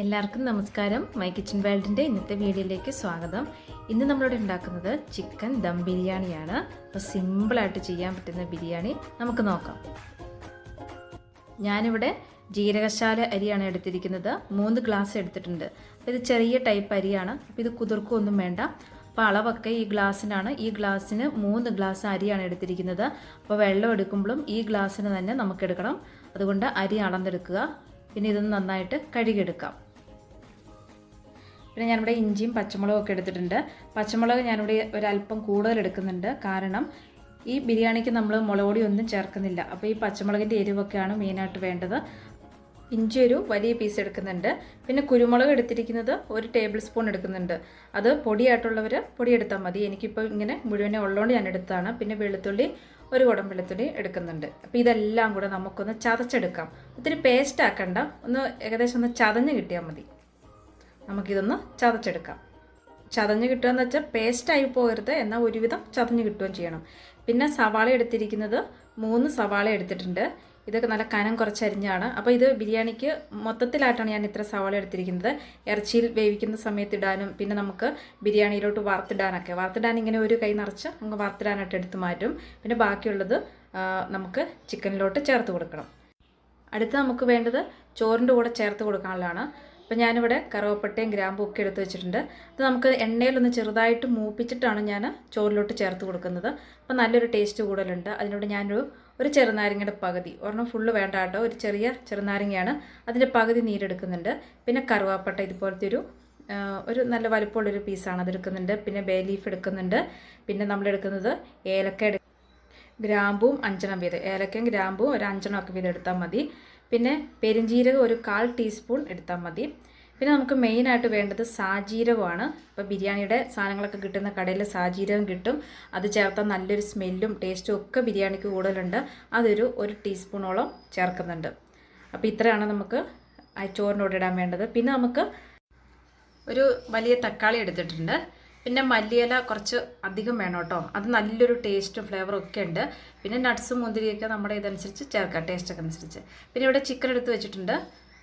എല്ലാവർക്കും നമസ്കാരം. My kitchen വേൾഡിന്റെ ഇന്നത്തെ വീഡിയോയിലേക്ക് സ്വാഗതം. ഇന്ന് നമ്മളിവിടെ ഉണ്ടാക്കുന്നത് ചിക്കൻ ദം ബിരിയാണിയാണ്. അപ്പോൾ സിമ്പിളായിട്ട് ചെയ്യാൻ പറ്റുന്ന ബിരിയാണി നമുക്ക് നോക്കാം. ഞാനിവിടെ ജീരകശാല അരിയാണ് എടുത്തിരിക്കുന്നത്. മൂന്ന് ഗ്ലാസ് എടുത്തിട്ടുണ്ട്. അപ്പോൾ ഇത് ചെറിയ ടൈപ്പ് അരിയാണ്. അപ്പോൾ ഇത് കുതിർക്കൊന്നും വേണ്ട. അപ്പോൾ അളവൊക്കെ ഈ ഗ്ലാസ്സിനാണ്. ഈ ഗ്ലാസ്സിന് മൂന്ന് ഗ്ലാസ് അരിയാണ് എടുത്തിരിക്കുന്നത്. അപ്പോൾ വെള്ളം എടുക്കുമ്പോഴും ഈ ഗ്ലാസ്സിന് തന്നെ നമുക്ക് എടുക്കണം. അതുകൊണ്ട് അരി അളന്നെടുക്കുക. പിന്നെ ഇതൊന്ന് നന്നായിട്ട് കഴുകിയെടുക്കാം. പിന്നെ ഞാനിവിടെ ഇഞ്ചിയും പച്ചമുളകും ഒക്കെ എടുത്തിട്ടുണ്ട്. പച്ചമുളക് ഞാനിവിടെ ഒരല്പം കൂടുതൽ എടുക്കുന്നുണ്ട്. കാരണം ഈ ബിരിയാണിക്ക് നമ്മൾ മുളകൊടി ഒന്നും ചേർക്കുന്നില്ല. അപ്പോൾ ഈ പച്ചമുളകിന്റെ എരിവൊക്കെയാണ് മെയിനായിട്ട് വേണ്ടത്. ഇഞ്ചി ഒരു വലിയ പീസ് എടുക്കുന്നുണ്ട്. പിന്നെ കുരുമുളക് എടുത്തിരിക്കുന്നത് ഒരു ടേബിൾ സ്പൂൺ എടുക്കുന്നുണ്ട്. അത് പൊടിയായിട്ടുള്ളവർ പൊടി എടുത്താൽ മതി. എനിക്കിപ്പോൾ ഇങ്ങനെ മുഴുവനെ ഉള്ളതുകൊണ്ട് ഞാൻ എടുത്താണ് പിന്നെ വെളുത്തുള്ളി ഒരു കുടം വെളുത്തുള്ളി എടുക്കുന്നുണ്ട്. അപ്പോൾ ഇതെല്ലാം കൂടെ നമുക്കൊന്ന് ചതച്ചെടുക്കാം. ഒത്തിരി പേസ്റ്റ് ആക്കണ്ട. ഒന്ന് ഏകദേശം ഒന്ന് ചതഞ്ഞ് കിട്ടിയാൽ മതി. നമുക്കിതൊന്ന് ചതച്ചെടുക്കാം. ചതഞ്ഞ് കിട്ടുകയെന്ന് വെച്ചാൽ പേസ്റ്റായി പോകരുത് എന്നാൽ ഒരുവിധം ചതഞ്ഞ് കിട്ടുകയും ചെയ്യണം. പിന്നെ സവാള എടുത്തിരിക്കുന്നത് മൂന്ന് സവാള എടുത്തിട്ടുണ്ട്. ഇതൊക്കെ നല്ല കനം കുറച്ചരിഞ്ഞാണ് അപ്പോൾ ഇത് ബിരിയാണിക്ക് മൊത്തത്തിലായിട്ടാണ് ഞാൻ ഇത്ര സവാള എടുത്തിരിക്കുന്നത്. ഇറച്ചിയിൽ വേവിക്കുന്ന സമയത്ത് ഇടാനും പിന്നെ നമുക്ക് ബിരിയാണിയിലോട്ട് വറുത്തിടാനൊക്കെ. വറുത്തിടാൻ ഇങ്ങനെ ഒരു കൈ നിറച്ച് നമുക്ക് വറുത്തിടാനായിട്ട് എടുത്ത് മാറ്റും. പിന്നെ ബാക്കിയുള്ളത് നമുക്ക് ചിക്കനിലോട്ട് ചേർത്ത് കൊടുക്കണം. അടുത്ത് നമുക്ക് വേണ്ടത് ചോറിന്റെ കൂടെ ചേർത്ത് കൊടുക്കാനുള്ളതാണ്. അപ്പോൾ ഞാനിവിടെ കറുവപ്പട്ടയും ഗ്രാമ്പും ഒക്കെ എടുത്ത് വെച്ചിട്ടുണ്ട്. അത് നമുക്ക് എണ്ണയിലൊന്ന് ചെറുതായിട്ട് മൂപ്പിച്ചിട്ടാണ് ഞാൻ ചോറിലോട്ട് ചേർത്ത് കൊടുക്കുന്നത്. അപ്പോൾ നല്ലൊരു ടേസ്റ്റ് കൂടുതലുണ്ട്. അതിനോട് ഞാനൊരു ഒരു ചെറുനാരങ്ങയുടെ പകുതി. ഒരെണ്ണം ഫുള്ള് വേണ്ട കേട്ടോ. ഒരു ചെറിയ ചെറുനാരങ്ങയാണ്. അതിന്റെ പകുതി നീരെടുക്കുന്നുണ്ട്. പിന്നെ കറുവാപ്പട്ട ഇതുപോലത്തെ ഒരു ഒരു നല്ല വലുപ്പമുള്ളൊരു പീസാണ് അതെടുക്കുന്നുണ്ട് പിന്നെ ബേ ലീഫ് എടുക്കുന്നുണ്ട്. പിന്നെ നമ്മൾ എടുക്കുന്നത് ഏലക്ക ഗ്രാമ്പും അഞ്ചെണ്ണം വീതം. ഏലക്കയും ഗ്രാമ്പും ഒരു അഞ്ചെണ്ണം ഒക്കെ വീതം എടുത്താൽ മതി. പിന്നെ പെരിഞ്ജീരകം ഒരു കാൽ ടീസ്പൂൺ എടുത്താൽ മതി. പിന്നെ നമുക്ക് മെയിനായിട്ട് വേണ്ടത് സാജീരകമാണ്. ഇപ്പോൾ ബിരിയാണിയുടെ സാധനങ്ങളൊക്കെ കിട്ടുന്ന കടയിൽ സാജീരകം കിട്ടും. അത് ചേർത്താൽ നല്ലൊരു സ്മെല്ലും ടേസ്റ്റും ഒക്കെ ബിരിയാണിക്ക് കൂടുതലുണ്ട്. അതൊരു ഒരു ടീസ്പൂണോളം ചേർക്കുന്നുണ്ട്. അപ്പോൾ ഇത്രയാണ് നമുക്ക് ചോറിനോട് ഇടാൻ വേണ്ടത്. പിന്നെ നമുക്ക് ഒരു വലിയ തക്കാളി എടുത്തിട്ടുണ്ട്. പിന്നെ മല്ലിയില കുറച്ച് അധികം വേണം കേട്ടോ. അത് നല്ലൊരു ടേസ്റ്റും ഫ്ലേവറും ഒക്കെ ഉണ്ട്. പിന്നെ നട്ട്സും മുന്തിരിയൊക്കെ നമ്മുടെ ഇതനുസരിച്ച് ചേർക്കാം ടേസ്റ്റൊക്കെ അനുസരിച്ച്. പിന്നെ ഇവിടെ ചിക്കൻ എടുത്ത് വെച്ചിട്ടുണ്ട്.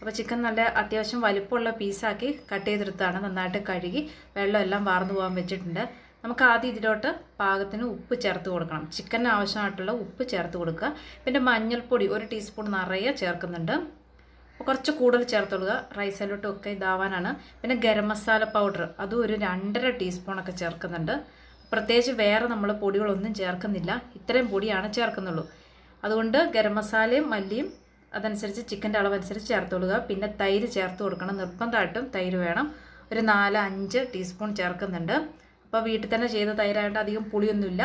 അപ്പോൾ ചിക്കൻ നല്ല അത്യാവശ്യം വലുപ്പമുള്ള പീസാക്കി കട്ട് ചെയ്തെടുത്താണ് നന്നായിട്ട് കഴുകി വെള്ളം എല്ലാം വാർന്നു പോകാൻ വെച്ചിട്ടുണ്ട്. നമുക്ക് ആദ്യം ഇതിലോട്ട് പാകത്തിന് ഉപ്പ് ചേർത്ത് കൊടുക്കണം. ചിക്കന് ആവശ്യമായിട്ടുള്ള ഉപ്പ് ചേർത്ത് കൊടുക്കുക. പിന്നെ മഞ്ഞൾപ്പൊടി ഒരു ടീസ്പൂൺ നിറയെ ചേർക്കുന്നുണ്ട്. കുറച്ച് കൂടുതൽ ചേർത്തോളുക റൈസിലോട്ട് ഒക്കെ ഇതാവാനാണ്. പിന്നെ ഗരം മസാല പൗഡർ അതും ഒരു രണ്ടര ടീസ്പൂണൊക്കെ ചേർക്കുന്നുണ്ട്. പ്രത്യേകിച്ച് വേറെ നമ്മൾ പൊടികളൊന്നും ചേർക്കുന്നില്ല. ഇത്രയും പൊടിയാണ് ചേർക്കുന്നുള്ളൂ. അതുകൊണ്ട് ഗരം മസാലയും മല്ലിയും അതനുസരിച്ച് ചിക്കന്റെ അളവനുസരിച്ച് ചേർത്തുകൊള്ളുക പിന്നെ തൈര് ചേർത്ത് കൊടുക്കണം. നിർബന്ധമായിട്ടും തൈര് വേണം. ഒരു നാല് അഞ്ച് ടീസ്പൂൺ ചേർക്കുന്നുണ്ട്. അപ്പോൾ വീട്ടിൽ തന്നെ ചെയ്ത തൈരായിട്ട് അധികം പുളിയൊന്നുമില്ല.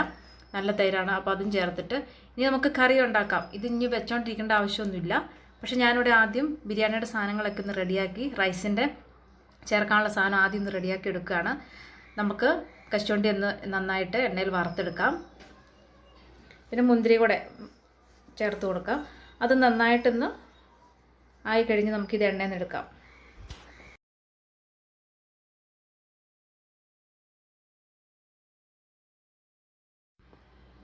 നല്ല തൈരാണ്. അപ്പോൾ അതും ചേർത്തിട്ട് ഇനി നമുക്ക് കറി ഉണ്ടാക്കാം. ഇത് ഇനി വെച്ചോണ്ടിരിക്കേണ്ട ആവശ്യമൊന്നുമില്ല. പക്ഷെ ഞാനിവിടെ ആദ്യം ബിരിയാണിയുടെ സാധനങ്ങളൊക്കെ ഒന്ന് റെഡിയാക്കി റൈസിന്റെ ചേർക്കാനുള്ള സാധനം ആദ്യം ഒന്ന് റെഡിയാക്കി എടുക്കുകയാണ്. നമുക്ക് കശുവണ്ടി ഒന്ന് നന്നായിട്ട് എണ്ണയിൽ വറുത്തെടുക്കാം. പിന്നെ മുന്തിരി കൂടെ ചേർത്ത് കൊടുക്കാം. അത് നന്നായിട്ടൊന്ന് ആയി കഴിഞ്ഞ് നമുക്കിത് എണ്ണയിൽ നിന്ന് എടുക്കാം.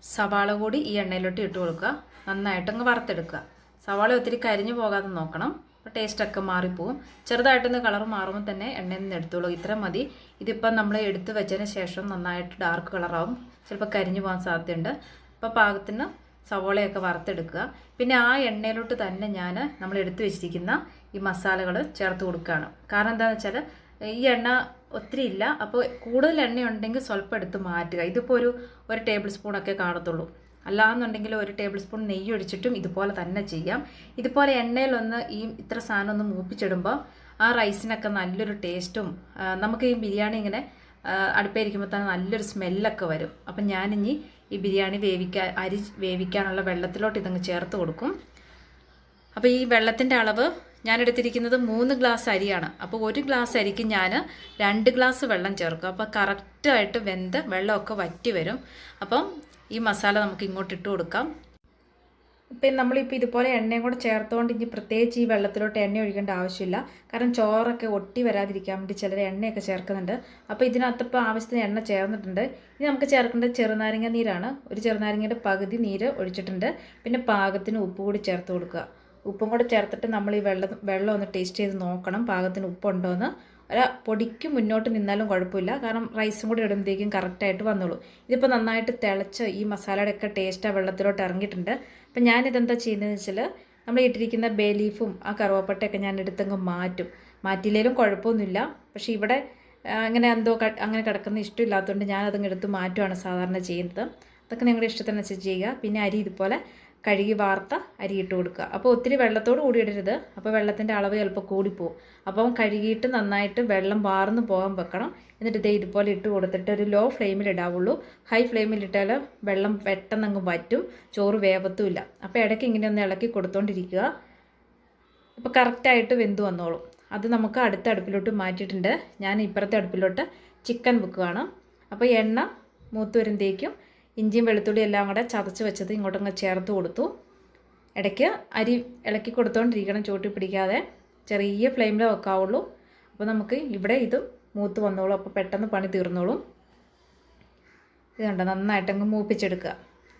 സവാള കൂടി ഈ എണ്ണയിലോട്ട് ഇട്ട് കൊടുക്കുക. നന്നായിട്ടങ്ങ് വറുത്തെടുക്കുക. സവാള ഒത്തിരി കരിഞ്ഞു പോകാതെ നോക്കണം. അപ്പോൾ ടേസ്റ്റൊക്കെ മാറിപ്പോവും. ചെറുതായിട്ടൊന്ന് കളർ മാറുമ്പോൾ തന്നെ എണ്ണയിൽ നിന്ന് എടുത്തോളൂ. ഇത്ര മതി. ഇതിപ്പം നമ്മൾ എടുത്ത് വെച്ചതിന് ശേഷം നന്നായിട്ട് ഡാർക്ക് കളറാവും ചിലപ്പോൾ കരിഞ്ഞു പോകാൻ സാധ്യതയുണ്ട്. അപ്പോൾ പാകത്തിന് സവോളയൊക്കെ വറുത്തെടുക്കുക. പിന്നെ ആ എണ്ണയിലോട്ട് തന്നെ ഞാൻ നമ്മൾ എടുത്തു വെച്ചിരിക്കുന്ന ഈ മസാലകൾ ചേർത്ത് കൊടുക്കുകയാണ്. കാരണം എന്താണെന്ന് വെച്ചാൽ ഈ എണ്ണ ഒത്തിരി ഇല്ല. അപ്പോൾ കൂടുതൽ എണ്ണയുണ്ടെങ്കിൽ സ്വല്പം എടുത്ത് മാറ്റുക. ഇതിപ്പോൾ ഒരു ഒരു ടേബിൾ സ്പൂണൊക്കെ കാണത്തുള്ളൂ. അല്ലാന്നുണ്ടെങ്കിൽ ഒരു ടേബിൾ സ്പൂൺ നെയ്യ് ഒഴിച്ചിട്ടും ഇതുപോലെ തന്നെ ചെയ്യാം. ഇതുപോലെ എണ്ണയിലൊന്ന് ഈ ഇത്ര സാധനം ഒന്ന് മൂപ്പിച്ചിടുമ്പോൾ ആ റൈസിനൊക്കെ നല്ലൊരു ടേസ്റ്റും നമുക്ക് ഈ ബിരിയാണി ഇങ്ങനെ അടുപ്പേരിക്കുമ്പോൾ തന്നെ നല്ലൊരു സ്മെല്ലൊക്കെ വരും. അപ്പം ഞാനിനി ഈ ബിരിയാണി വേവിക്കാൻ അരി വേവിക്കാനുള്ള വെള്ളത്തിലോട്ട് ഇതങ്ങ് ചേർത്ത് കൊടുക്കും. അപ്പോൾ ഈ വെള്ളത്തിന്റെ അളവ് ഞാൻ എടുത്തിരിക്കുന്നത് മൂന്ന് ഗ്ലാസ് അരിയാണ്. അപ്പോൾ ഒരു ഗ്ലാസ് അരിക്ക് ഞാൻ രണ്ട് ഗ്ലാസ് വെള്ളം ചേർക്കും. അപ്പോൾ കറക്റ്റായിട്ട് വെന്ത് വെള്ളമൊക്കെ വറ്റി വരും. അപ്പം ഈ മസാല നമുക്ക് ഇങ്ങോട്ട് ഇട്ട് കൊടുക്കാം. ഇപ്പം നമ്മളിപ്പോൾ ഇതുപോലെ എണ്ണയും കൂടെ ചേർത്തുകൊണ്ട് ഇനി പ്രത്യേകിച്ച് ഈ വെള്ളത്തിലോട്ട് എണ്ണ ഒഴിക്കേണ്ട ആവശ്യമില്ല. കാരണം ചോറൊക്കെ ഒട്ടി വരാതിരിക്കാൻ വേണ്ടി ചിലർ എണ്ണയൊക്കെ ചേർക്കുന്നുണ്ട്. അപ്പോൾ ഇതിനകത്ത് ഇപ്പോൾ ആവശ്യത്തിന് എണ്ണ ചേർന്നിട്ടുണ്ട്. ഇനി നമുക്ക് ചേർക്കേണ്ടത് ചെറുനാരങ്ങ നീരാണ്. ഒരു ചെറുനാരങ്ങയുടെ പകുതി നീര് ഒഴിച്ചിട്ടുണ്ട്. പിന്നെ പാകത്തിന് ഉപ്പ് കൂടി ചേർത്ത് കൊടുക്കുക. ഉപ്പും കൂടെ ചേർത്തിട്ട് നമ്മൾ ഈ വെള്ളം വെള്ളം ഒന്ന് ടേസ്റ്റ് ചെയ്ത് നോക്കണം. പാകത്തിന് ഉപ്പുണ്ടോ എന്ന് ഒരു പൊടിക്ക് മുന്നോട്ട് നിന്നാലും കുഴപ്പമില്ല. കാരണം റൈസും കൂടി ഇടുമ്പോഴത്തേക്കും കറക്റ്റായിട്ട് വന്നോളൂ. ഇതിപ്പോൾ നന്നായിട്ട് തിളച്ച് ഈ മസാലയുടെ ഒക്കെ ടേസ്റ്റ് ആ വെള്ളത്തിലോട്ട് ഇറങ്ങിയിട്ടുണ്ട്. അപ്പം ഞാനിതെന്താ ചെയ്യുന്നതെന്ന് വെച്ചാൽ നമ്മൾ ഇട്ടിരിക്കുന്ന ബേ ലീഫും ആ കറുവപ്പട്ടയൊക്കെ ഞാൻ എടുത്തങ്ങ് മാറ്റും. മാറ്റിയില്ലെങ്കിലും കുഴപ്പമൊന്നുമില്ല. പക്ഷേ ഇവിടെ അങ്ങനെ എന്തോ അങ്ങനെ കിടക്കുന്ന ഇഷ്ടമില്ലാത്തതുകൊണ്ട് ഞാനതങ്ങ് എടുത്ത് മാറ്റുകയാണ് സാധാരണ ചെയ്യുന്നത്. അതൊക്കെ നിങ്ങളുടെ ഇഷ്ടത്തിനനുസരിച്ച് ചെയ്യുക. പിന്നെ അരി ഇതുപോലെ കഴുകി വാർത്ത അരി ഇട്ട് കൊടുക്കുക. അപ്പോൾ ഒത്തിരി വെള്ളത്തോട് കൂടി ഇടരുത്. അപ്പോൾ വെള്ളത്തിന്റെ അളവ് ചിലപ്പോൾ കൂടിപ്പോവും. അപ്പം കഴുകിയിട്ട് നന്നായിട്ട് വെള്ളം വാർന്ന് പോകാൻ വെക്കണം. എന്നിട്ട് ഇതേ ഇതുപോലെ ഇട്ട് കൊടുത്തിട്ട് ഒരു ലോ ഫ്ലെയിമിൽ ഇടാവുള്ളൂ. ഹൈ ഫ്ലെയിമിൽ ഇട്ടാൽ വെള്ളം പെട്ടെന്ന് അങ്ങ് വറ്റും. ചോറ് വേവത്തുമില്ല അപ്പോൾ ഇടയ്ക്ക് ഇങ്ങനെ ഒന്ന് ഇളക്കി കൊടുത്തോണ്ടിരിക്കുക. അപ്പോൾ കറക്റ്റായിട്ട് വെന്ത് വന്നോളും. അത് നമുക്ക് അടുത്ത അടുപ്പിലോട്ട് മാറ്റിയിട്ടുണ്ട്. ഞാൻ ഇപ്പുറത്തെ അടുപ്പിലോട്ട് ചിക്കൻ വെക്കുകയാണ്. അപ്പോൾ എണ്ണ മൂത്ത് വരുമ്പോഴേക്കും ഇഞ്ചിയും വെളുത്തുള്ളി എല്ലാം കൂടെ ചതച്ച് വെച്ചത് ഇങ്ങോട്ടങ്ങ് ചേർത്ത് കൊടുത്തു. ഇടയ്ക്ക് അരി ഇളക്കി കൊടുത്തോണ്ടിരിക്കണം ചൂട്ടി പിടിക്കാതെ. ചെറിയ ഫ്ലെയിമിൽ വെക്കാവുള്ളൂ. അപ്പോൾ നമുക്ക് ഇവിടെ ഇത് മൂത്ത് വന്നോളൂ. അപ്പോൾ പെട്ടെന്ന് പണി തീർന്നോളും. ഇത് കണ്ടോ നന്നായിട്ടങ്ങ് മൂപ്പിച്ചെടുക്കുക.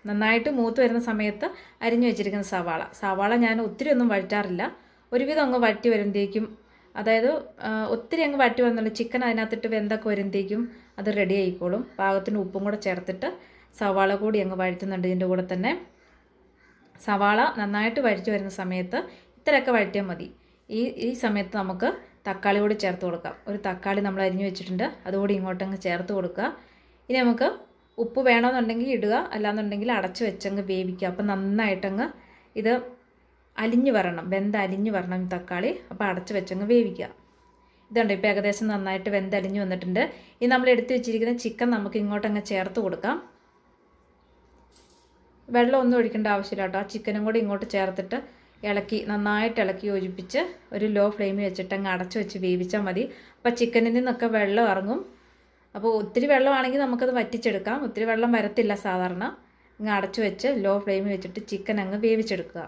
നന്നായിട്ട് മൂത്ത് വരുന്ന സമയത്ത് അരിഞ്ഞു വെച്ചിരിക്കുന്ന സവാള. സവാള ഞാൻ ഒത്തിരി ഒന്നും വഴറ്റാറില്ല. ഒരുവിധം അങ്ങ് വഴറ്റി വരുമ്പോഴേക്കും അതായത് ഒത്തിരി അങ്ങ് വഴറ്റി വന്നുള്ള ചിക്കൻ അതിനകത്തിട്ട് വെന്തൊക്കെ വരുമ്പോഴേക്കും അത് റെഡി ആയിക്കോളും. പാകത്തിന് ഉപ്പും കൂടെ ചേർത്തിട്ട് സവാള കൂടി അങ്ങ് വഴറ്റുന്നുണ്ട് ഇതിന്റെ കൂടെ തന്നെ. സവാള നന്നായിട്ട് വഴറ്റി വരുന്ന സമയത്ത് ഇത്രയൊക്കെ വഴറ്റിയാൽ മതി. ഈ ഈ സമയത്ത് നമുക്ക് തക്കാളി കൂടി ചേർത്ത് കൊടുക്കാം. ഒരു തക്കാളി നമ്മൾ അരിഞ്ഞു വെച്ചിട്ടുണ്ട്. അതുകൂടി ഇങ്ങോട്ടങ്ങ് ചേർത്ത് കൊടുക്കുക. ഇനി നമുക്ക് ഉപ്പ് വേണമെന്നുണ്ടെങ്കിൽ ഇടുക. അല്ലാന്നുണ്ടെങ്കിൽ അടച്ച് വെച്ചങ്ങ് വേവിക്കുക. അപ്പം നന്നായിട്ടങ്ങ് ഇത് അലിഞ്ഞു വരണം. വെന്ത് അലിഞ്ഞു വരണം തക്കാളി. അപ്പോൾ അടച്ച് വെച്ചങ്ങ് വേവിക്കുക. ഇതുണ്ട്. ഇപ്പോൾ ഏകദേശം നന്നായിട്ട് വെന്തലിഞ്ഞു വന്നിട്ടുണ്ട്. ഇനി നമ്മൾ എടുത്തു വെച്ചിരിക്കുന്ന ചിക്കൻ നമുക്ക് ഇങ്ങോട്ടങ്ങ് ചേർത്ത് കൊടുക്കാം. വെള്ളം ഒന്നും ഒഴിക്കേണ്ട ആവശ്യമില്ല കേട്ടോ. ആ ചിക്കനും കൂടി ഇങ്ങോട്ട് ചേർത്തിട്ട് ഇളക്കി നന്നായിട്ട് ഇളക്കി യോജിപ്പിച്ച് ഒരു ലോ ഫ്ലെയിമിൽ വെച്ചിട്ട് അങ്ങ് അടച്ചു വെച്ച് വേവിച്ചാൽ മതി. അപ്പോൾ ചിക്കനിൽ നിന്നൊക്കെ വെള്ളം ഇറങ്ങും. അപ്പോൾ ഒത്തിരി വെള്ളമാണെങ്കിൽ നമുക്കത് വറ്റിച്ചെടുക്കാം. ഒത്തിരി വെള്ളം വരത്തില്ല സാധാരണ. അങ്ങ് അടച്ചു വെച്ച് ലോ ഫ്ലെയിമിൽ വെച്ചിട്ട് ചിക്കൻ അങ്ങ് വേവിച്ചെടുക്കുക.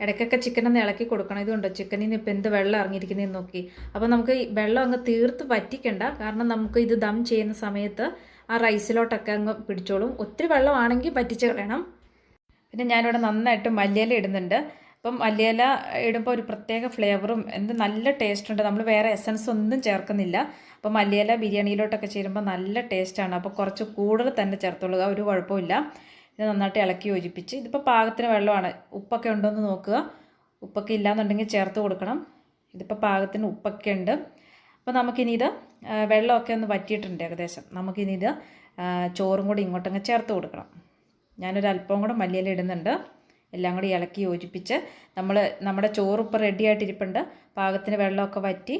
ഇടയ്ക്കൊക്കെ ചിക്കൻ ഒന്ന് ഇളക്കി കൊടുക്കണം. ഇതുണ്ടോ? നിന്ന് ഇപ്പം എന്ത് വെള്ളം ഇറങ്ങിയിരിക്കുന്നതെന്ന് നോക്കി. അപ്പോൾ നമുക്ക് വെള്ളം അങ്ങ് തീർത്ത് വറ്റിക്കണ്ട. കാരണം നമുക്ക് ഇത് ദം ചെയ്യുന്ന സമയത്ത് ആ റൈസിലോട്ടൊക്കെ അങ്ങ് പിടിച്ചോളും. ഒത്തിരി വെള്ളമാണെങ്കിൽ പറ്റിച്ച് കളയണം. പിന്നെ ഞാനിവിടെ നന്നായിട്ട് മല്ലിയില ഇടുന്നുണ്ട്. അപ്പം മല്ലിയില ഇടുമ്പോൾ ഒരു പ്രത്യേക ഫ്ലേവറും എന്ത് നല്ല ടേസ്റ്റ് ഉണ്ട്. നമ്മൾ വേറെ എസൻസ് ഒന്നും ചേർക്കുന്നില്ല. അപ്പോൾ മല്ലിയില ബിരിയാണിയിലോട്ടൊക്കെ ചേരുമ്പോൾ നല്ല ടേസ്റ്റാണ് അപ്പോൾ കുറച്ച് കൂടുതൽ തന്നെ ചേർത്തുള്ളൂ. ഒരു കുഴപ്പമില്ല ഇത് നന്നായിട്ട് ഇളക്കി യോജിപ്പിച്ച് ഇതിപ്പോൾ പാകത്തിന് വെള്ളമാണ്. ഉപ്പൊക്കെ ഉണ്ടോ എന്ന് നോക്കുക. ഉപ്പൊക്കെ ഇല്ലയെന്നുണ്ടെങ്കിൽ ചേർത്ത് കൊടുക്കണം. ഇതിപ്പോൾ പാകത്തിന് ഉപ്പൊക്കെ ഉണ്ട്. അപ്പോൾ നമുക്കിനി ഇത് വെള്ളമൊക്കെ ഒന്ന് വറ്റിയിട്ടുണ്ട് ഏകദേശം. നമുക്കിനി ഇത് ചോറും കൂടി ഇങ്ങോട്ടങ്ങ് ചേർത്ത് കൊടുക്കണം. ഞാനൊരു അല്പം കൂടെ മല്ലിയില ഇടുന്നുണ്ട്. എല്ലാം കൂടി ഇളക്കി യോജിപ്പിച്ച് നമ്മൾ നമ്മുടെ ചോറ് ഇപ്പോൾ റെഡി ആയിട്ടിരിപ്പുണ്ട് പാകത്തിന് വെള്ളമൊക്കെ വറ്റി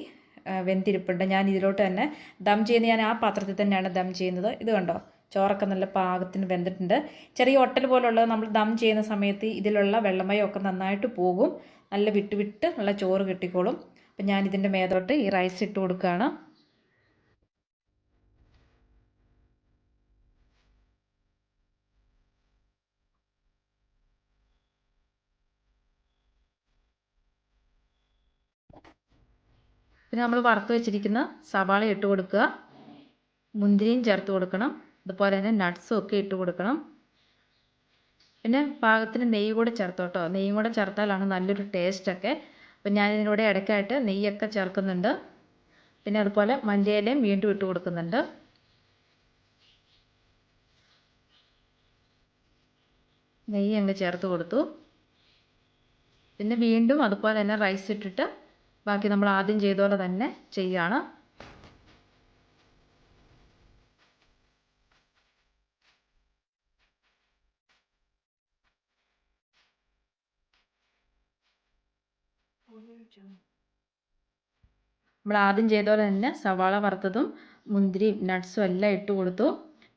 വെന്തിരിപ്പുണ്ട്. ഞാൻ ഇതിലോട്ട് തന്നെ ദം ചെയ്യുന്ന ഞാൻ ആ പാത്രത്തിൽ തന്നെയാണ് ദം ചെയ്യുന്നത്. ഇത് കണ്ടോ? ചോറൊക്കെ നല്ല പാകത്തിന് വെന്തിട്ടുണ്ട്. ചെറിയ ഒട്ടൽ പോലുള്ളത് നമ്മൾ ദം ചെയ്യുന്ന സമയത്ത് ഇതിലുള്ള വെള്ളമയമൊക്കെ നന്നായിട്ട് പോകും. നല്ല വിട്ട് വിട്ട് നല്ല ചോറ് കിട്ടിക്കോളും. അപ്പം ഞാൻ ഇതിന്റെ മേതോട്ട് ഈ റൈസ് ഇട്ട് കൊടുക്കുകയാണ്. പിന്നെ നമ്മൾ വറുത്ത് വെച്ചിരിക്കുന്ന സവാള ഇട്ട് കൊടുക്കുക. മുന്തിരിയും ചേർത്ത് കൊടുക്കണം. അതുപോലെ തന്നെ നട്ട്സും ഒക്കെ ഇട്ട് കൊടുക്കണം. പിന്നെ പാകത്തിന് നെയ്യ് കൂടെ ചേർത്തോട്ടോ. നെയ്യും കൂടെ ചേർത്താലാണ് നല്ലൊരു ടേസ്റ്റൊക്കെ അപ്പം ഞാൻ ഇതിനൂടെ ഇടയ്ക്കായിട്ട് നെയ്യൊക്കെ ചേർക്കുന്നുണ്ട്. പിന്നെ അതുപോലെ മല്ലിയിലയും വീണ്ടും ഇട്ട് കൊടുക്കുന്നുണ്ട്. നെയ്യ് അങ്ങ് ചേർത്ത് കൊടുത്തു. പിന്നെ വീണ്ടും അതുപോലെ തന്നെ റൈസ് ഇട്ടിട്ട് ബാക്കി നമ്മൾ ആദ്യം ചെയ്ത പോലെ തന്നെ ചെയ്യുകയാണ് നമ്മൾ ആദ്യം ചെയ്ത പോലെ തന്നെ സവാള വറുത്തതും മുന്തിരിയും നട്ട്സും എല്ലാം ഇട്ട് കൊടുത്തു.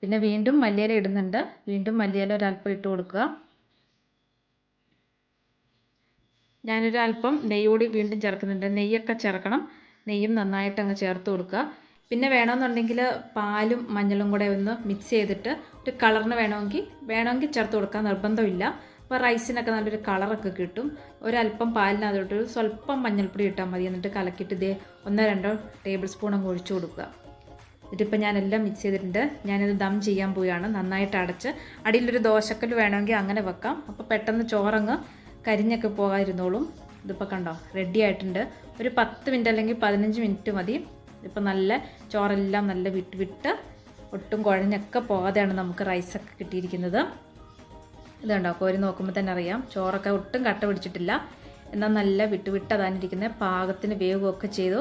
പിന്നെ വീണ്ടും മല്ലിയില ഇടുന്നുണ്ട്. വീണ്ടും മല്ലിയില ഒരല്പം ഇട്ട് കൊടുക്കുക. ഞാനൊരു അല്പം നെയ്യ് കൂടി വീണ്ടും ചേർക്കുന്നുണ്ട്. നെയ്യൊക്കെ ചേർക്കണം. നെയ്യും നന്നായിട്ട് അങ്ങ് ചേർത്ത് കൊടുക്കുക. പിന്നെ വേണമെന്നുണ്ടെങ്കിൽ പാലും മഞ്ഞളും കൂടെ ഒന്ന് മിക്സ് ചെയ്തിട്ട് ഒരു കളറിന് വേണമെങ്കിൽ വേണമെങ്കിൽ ചേർത്ത് കൊടുക്കാൻ നിർബന്ധമില്ല. അപ്പോൾ റൈസിനൊക്കെ നല്ലൊരു കളറൊക്കെ കിട്ടും. ഒരല്പം പാലിനകത്തോട്ട് ഒരു സ്വല്പം മഞ്ഞൾപ്പൊടി ഇട്ടാൽ മതി. എന്നിട്ട് കലക്കിയിട്ട് ഇതേ ഒന്നോ രണ്ടോ ടേബിൾ സ്പൂൺ അങ്ങ് ഒഴിച്ചു കൊടുക്കുക. ഇതിപ്പോൾ ഞാനെല്ലാം മിക്സ് ചെയ്തിട്ടുണ്ട്. ഞാനിത് ദം ചെയ്യാൻ പോവുകയാണ്. നന്നായിട്ട് അടച്ച്. അടിയിലൊരു ദോശക്കൽ വേണമെങ്കിൽ അങ്ങനെ വെക്കാം. അപ്പോൾ പെട്ടെന്ന് ചോറങ്ങ് കരിഞ്ഞൊക്കെ പോകാതിരുന്നോളും. ഇതിപ്പോൾ കണ്ടോ റെഡി ആയിട്ടുണ്ട്. ഒരു പത്ത് മിനിറ്റ് അല്ലെങ്കിൽ പതിനഞ്ച് മിനിറ്റ് മതി. ഇപ്പോൾ നല്ല ചോറെല്ലാം നല്ല വിട്ട് വിട്ട് ഒട്ടും കുഴഞ്ഞൊക്കെ പോകാതെയാണ് നമുക്ക് റൈസൊക്കെ കിട്ടിയിരിക്കുന്നത്. ഇത് കണ്ടോ കോരി നോക്കുമ്പോൾ തന്നെ അറിയാം. ചോറൊക്കെ ഒട്ടും കട്ട പിടിച്ചിട്ടില്ല. എന്നാൽ നല്ല വിട്ട് വിട്ടതാനിരിക്കുന്നത് പാകത്തിന് വേവുകയൊക്കെ ചെയ്തു.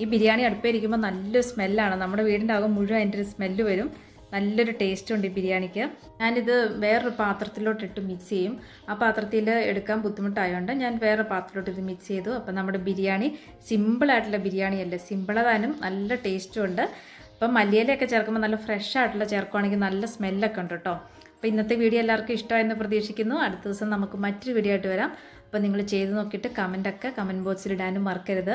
ഈ ബിരിയാണി അടുപ്പിരിക്കുമ്പോൾ നല്ലൊരു സ്മെല്ലാണ്. നമ്മുടെ വീടിന്റെ ആകെ മുഴുവൻ അതിന്റെ ഒരു സ്മെല്ല് വരും. നല്ലൊരു ടേസ്റ്റ് ഉണ്ട് ഈ ബിരിയാണിക്ക്. ഞാനിത് വേറൊരു പാത്രത്തിലോട്ട് ഇട്ട് മിക്സ് ചെയ്യും. ആ പാത്രത്തിൽ എടുക്കാൻ ബുദ്ധിമുട്ടായതുകൊണ്ട് ഞാൻ വേറെ പാത്രത്തിലോട്ട് ഇത് മിക്സ് ചെയ്തു. അപ്പം നമ്മുടെ ബിരിയാണി സിമ്പിളായിട്ടുള്ള ബിരിയാണി അല്ലേ സിമ്പിളതാനും നല്ല ടേസ്റ്റും ഉണ്ട്. അപ്പം മല്ലിയിലയൊക്കെ ചേർക്കുമ്പോൾ നല്ല ഫ്രഷ് ആയിട്ടുള്ള ചേർക്കുവാണെങ്കിൽ നല്ല സ്മെല്ലൊക്കെ ഉണ്ട് കേട്ടോ അപ്പോൾ ഇന്നത്തെ വീഡിയോ എല്ലാവർക്കും ഇഷ്ടമായെന്ന് പ്രതീക്ഷിക്കുന്നു. അടുത്ത ദിവസം നമുക്ക് മറ്റൊരു വീഡിയോ ആയിട്ട് വരാം. അപ്പോൾ നിങ്ങൾ ചെയ്ത് നോക്കിയിട്ട് കമന്റൊക്കെ കമന്റ് ബോക്സിൽ ഇടാനും മറക്കരുത്.